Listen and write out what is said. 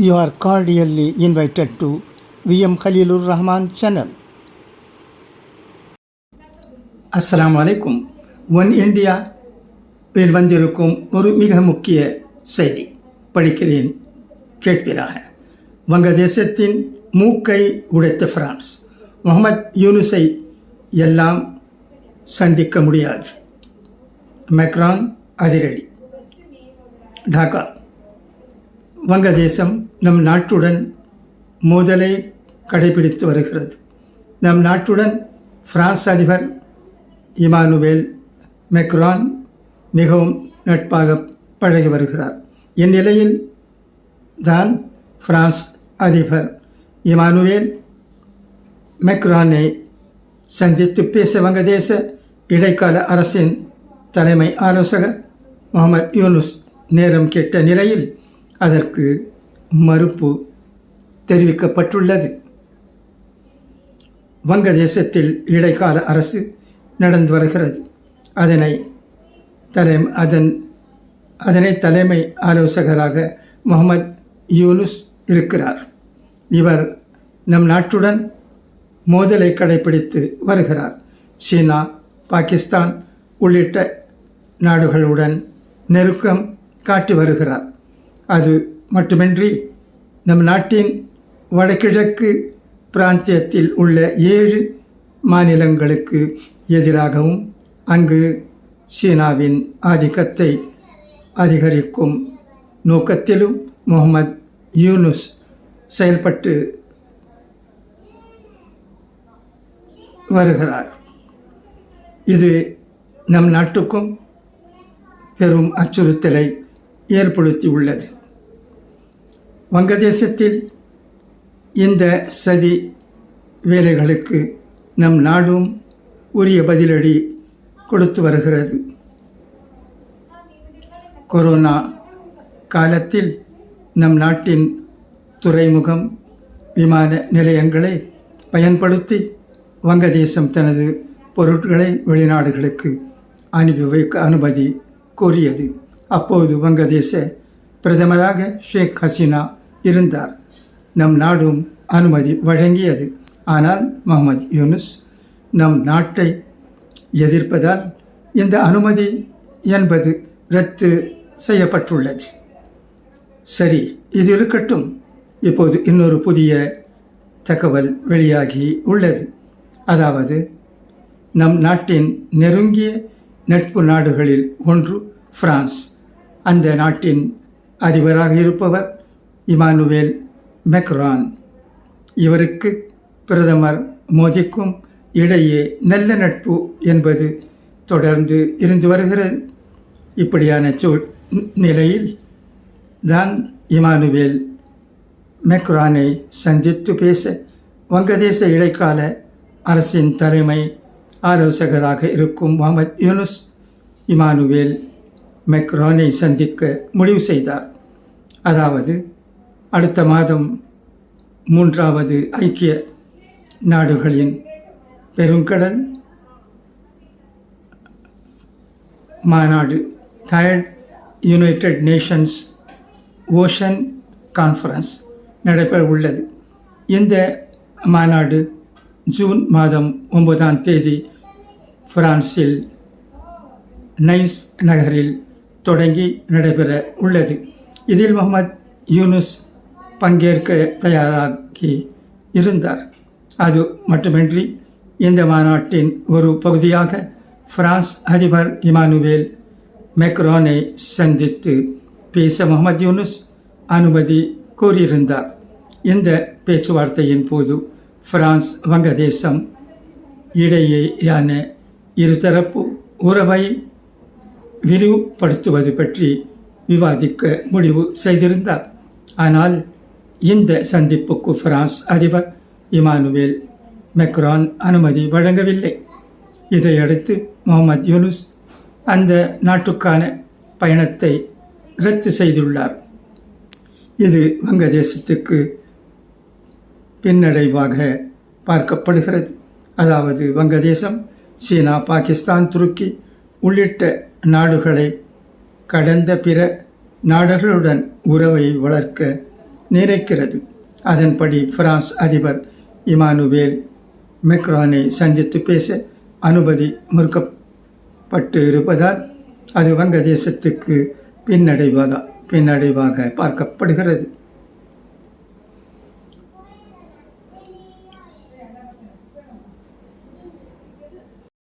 You are cordially invited to VM Khalilur Rahman channel. அஸ்லாம் வலைக்கும் one India will வந்திருக்கும் ஒரு மிக முக்கிய செய்தி படிக்கிறேன் கேட்கிறாக வங்கதேசத்தின் மூக்கை உடைத்த பிரான்ஸ். முகமது யூனுஸை எல்லாம் சந்திக்க முடியாது. மெக்ரான் அதிரடி. டாக்கா. வங்கதேசம் நம் நாட்டுடன் மோதலை கடைபிடித்து வருகிறது. நம் நாட்டுடன் பிரான்ஸ் அதிபர் இமானுவேல் மெக்ரான் மிகவும் நட்பாக பழகி வருகிறார். இந்நிலையில் தான் பிரான்ஸ் அதிபர் இமானுவேல் மெக்ரானை சந்தித்து பேச வங்கதேச இடைக்கால அரசின் தலைமை ஆலோசகர் முகமது யூனுஸ் நேரம் கேட்ட நிலையில் அதற்கு மறுப்பு தெரிவிக்கப்பட்டுள்ளது. வங்கதேசத்தில் இடைக்கால அரசு நடந்து வருகிறது. அதனை தலை அதன் அதனை தலைமை ஆலோசகராக முகமது யூனுஸ் இருக்கிறார். இவர் நம் நாட்டுடன் மோதலை கடைபிடித்து வருகிறார். சீனா பாகிஸ்தான் உள்ளிட்ட நாடுகளுடன் நெருக்கம் காட்டி வருகிறார். அது மட்டுமின்றி நம் நாட்டின் வடகிழக்கு பிராந்தியத்தில் உள்ள ஏழு மாநிலங்களுக்கு எதிராகவும் அங்கு சீனாவின் ஆதிக்கத்தை அதிகரிக்கும் நோக்கத்திலும் முகமது யூனுஸ் செயல்பட்டு வருகிறார். இது நம் நாட்டுக்கும் பெரும் அச்சுறுத்தலை ஏற்படுத்தி உள்ளது வங்கதேசத்தில் இந்த சதி வேலைகளுக்கு நம் நாடும் உரிய பதிலடி கொடுத்து வருகிறது. கொரோனா காலத்தில் நம் நாட்டின் துறைமுகம் விமான நிலையங்களை பயன்படுத்தி வங்கதேசம் தனது பொருட்களை வெளிநாடுகளுக்கு அனுப்பி வைக்க அனுமதி கோரியது. அப்போது வங்கதேச பிரதமராக ஷேக் ஹசீனா இருந்தார். நம் நாடும் அனுமதி வழங்கியது. ஆனால் முகமது யூனுஸ் நம் நாட்டை எதிர்ப்பதால் இந்த அனுமதி என்பது ரத்து செய்யப்பட்டுள்ளது. சரி இது இருக்கட்டும். இப்போது இன்னொரு புதிய தகவல் வெளியாகி உள்ளது. அதாவது நம் நாட்டின் நெருங்கிய நட்பு நாடுகளில் ஒன்று பிரான்ஸ் அந்த நாட்டின் அதிபராக இருப்பவர் இமானுவேல் மெக்ரான். இவருக்கு பிரதமர் மோதிக்கும் இடையே நல்ல நட்பு என்பது தொடர்ந்து இருந்து வருகிறது. இப்படியான சூ நிலையில் தான் இமானுவேல் மெக்ரானை சந்தித்து பேச வங்கதேச இடைக்கால அரசின் தலைமை ஆலோசகராக இருக்கும் முகமது யூனுஸ் இமானுவேல் மெக்ரானை சந்திக்க முடிவு செய்தார். அதாவது அடுத்த மாதம் மூன்றாவது ஐக்கிய நாடுகளின் பெருங்கடல் மாநாடு third United Nations Ocean Conference நடைபெற உள்ளது. இந்த மாநாடு ஜூன் மாதம் ஒன்பதாம் தேதி பிரான்சில் நைஸ் நகரில் தொடங்கி நடைபெற உள்ளது. இதில் முகமது யூனுஸ் பங்கேற்க தயாராகி இருந்தார். அது மட்டுமின்றி இந்த மாநாட்டின் ஒரு பகுதியாக பிரான்ஸ் அதிபர் இமானுவேல் மெக்ரோனை சந்தித்து பேச முகமது யூனுஸ் அனுமதி கோரியிருந்தார். இந்த பேச்சுவார்த்தையின் போது பிரான்ஸ் வங்கதேசம் இடையேயான இருதரப்பு உறவை விரிவுபடுத்துவது பற்றி விவாதிக்க முடிவு செய்திருந்தார். ஆனால் இந்த சந்திப்புக்கு பிரான்ஸ் அதிபர் இமானுவேல் மெக்ரான் அனுமதி வழங்கவில்லை. இதையடுத்து முகமது யூனுஸ் அந்த நாட்டுக்கான பயணத்தை ரத்து செய்துள்ளார். இது வங்கதேசத்துக்கு பின்னடைவாக பார்க்கப்படுகிறது. அதாவது வங்கதேசம் சீனா பாகிஸ்தான் துருக்கி உள்ளிட்ட நாடுகளை கடந்த பிற நாடுகளுடன் உறவை வளர்க்க நிறைக்கிறது. அதன்படி பிரான்ஸ் அதிபர் இமானுவேல் மெக்ரானை சந்தித்து பேச அனுமதி மறுக்கப்பட்டு இருப்பதால் அது வங்கதேசத்துக்கு பின்னடைவதா பின்னடைவாக பார்க்கப்படுகிறது.